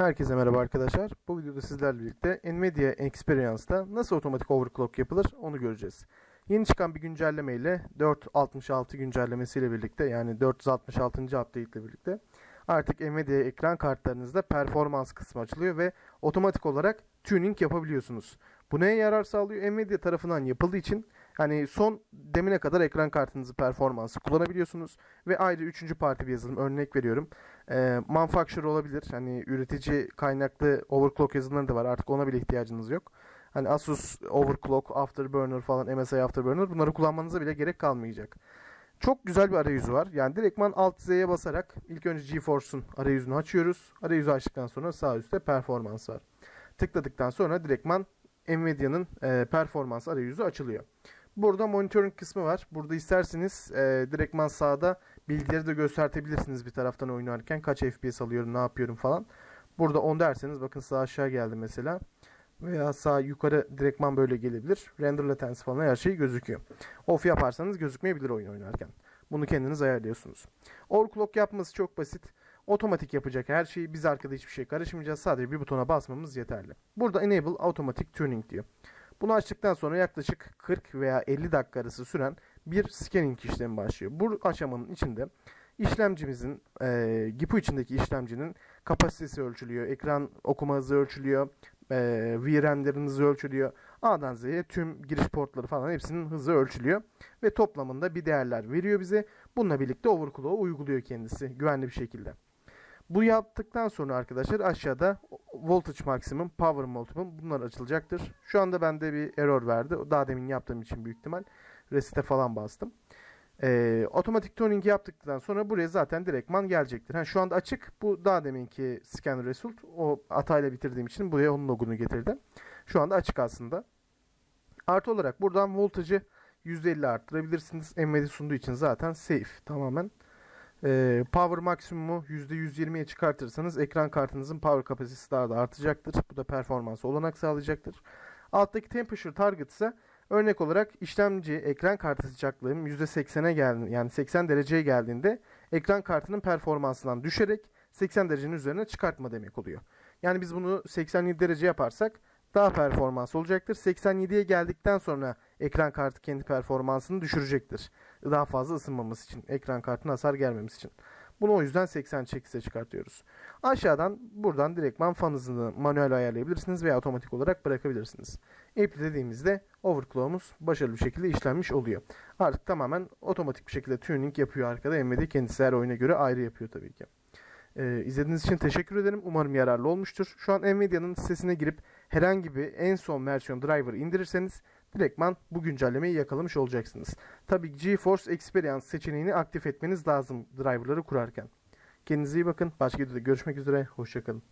Herkese merhaba arkadaşlar. Bu videoda sizlerle birlikte Nvidia Experience'da nasıl otomatik overclock yapılır onu göreceğiz. Yeni çıkan bir güncelleme ile 4.66 güncellemesiyle birlikte yani 466. update ile birlikte artık Nvidia ekran kartlarınızda performans kısmı açılıyor ve otomatik olarak tuning yapabiliyorsunuz. Bu neye yarar sağlıyor? Nvidia tarafından yapıldığı için hani son demine kadar ekran kartınızı performansı kullanabiliyorsunuz ve ayrı üçüncü parti bir yazılım örnek veriyorum. E, manufacturer olabilir. Hani üretici kaynaklı overclock yazılımları da var. Artık ona bile ihtiyacınız yok. Hani Asus Overclock, Afterburner falan, MSI Afterburner bunları kullanmanıza bile gerek kalmayacak. Çok güzel bir arayüzü var. Yani direktman Alt Z'ye basarak ilk önce GeForce'un arayüzünü açıyoruz. Arayüzü açtıktan sonra sağ üstte performans var. Tıkladıktan sonra direktman Nvidia'nın e, performans arayüzü açılıyor. Burada monitoring kısmı var. Burada isterseniz e, direktman sağda bilgileri de göstertebilirsiniz bir taraftan oynarken. Kaç FPS alıyorum, ne yapıyorum falan. Burada 10 derseniz bakın sağ aşağı geldi mesela. Veya sağ yukarı direktman böyle gelebilir. Render latency falan her şey gözüküyor. Off yaparsanız gözükmeyebilir oyun oynarken. Bunu kendiniz ayarlıyorsunuz. Overclock yapması çok basit. Otomatik yapacak her şeyi biz arkada hiçbir şey karışmayacağız. Sadece bir butona basmamız yeterli. Burada Enable Automatic Tuning diyor. Bunu açtıktan sonra yaklaşık 40 veya 50 dakika arası süren bir scanning işlemi başlıyor. Bu aşamanın içinde işlemcimizin, e, GPU içindeki işlemcinin kapasitesi ölçülüyor, ekran okuma hızı ölçülüyor, e, VRAM'lerin hızı ölçülüyor. A'dan Z'ye tüm giriş portları falan hepsinin hızı ölçülüyor. Ve toplamında bir değerler veriyor bize. Bununla birlikte overclock'u uyguluyor kendisi güvenli bir şekilde. Bu yaptıktan sonra arkadaşlar aşağıda voltage maksimum, power multiple bunlar açılacaktır. Şu anda bende bir error verdi. Daha demin yaptığım için büyük ihtimal resete falan bastım. Ee, otomatik tuning yaptıktan sonra buraya zaten direktman gelecektir. Ha, şu anda açık. Bu daha deminki scan result. O hatayla bitirdiğim için buraya onun logunu getirdim. Şu anda açık aslında. Artı olarak buradan voltajı %50 arttırabilirsiniz. Nvidia sunduğu için zaten safe tamamen. Ee, power maksimumu %120'ye çıkartırsanız ekran kartınızın power kapasitesi daha da artacaktır. Bu da performansı olanak sağlayacaktır. Alttaki temperature target ise örnek olarak işlemci ekran kartı sıcaklığım %80'e geldi yani 80 dereceye geldiğinde ekran kartının performansından düşerek 80 derecenin üzerine çıkartma demek oluyor. Yani biz bunu 87 derece yaparsak daha performans olacaktır. 87'ye geldikten sonra ekran kartı kendi performansını düşürecektir. Daha fazla ısınmaması için, ekran kartına hasar gelmemesi için. Bunu o yüzden 88'e çıkartıyoruz. Aşağıdan buradan direktman fan hızını manuel ayarlayabilirsiniz veya otomatik olarak bırakabilirsiniz. Apply dediğimizde overclock'umuz başarılı bir şekilde işlenmiş oluyor. Artık tamamen otomatik bir şekilde tuning yapıyor arkada. Nvidia kendisi her oyuna göre ayrı yapıyor tabii ki. Ee, izlediğiniz için teşekkür ederim. Umarım yararlı olmuştur. Şu an Nvidia'nın sitesine girip herhangi bir en son versiyon driver indirirseniz direktman bu güncellemeyi yakalamış olacaksınız. Tabii GeForce Experience seçeneğini aktif etmeniz lazım driverları kurarken. Kendinize iyi bakın. Başka videoda görüşmek üzere. Hoşçakalın.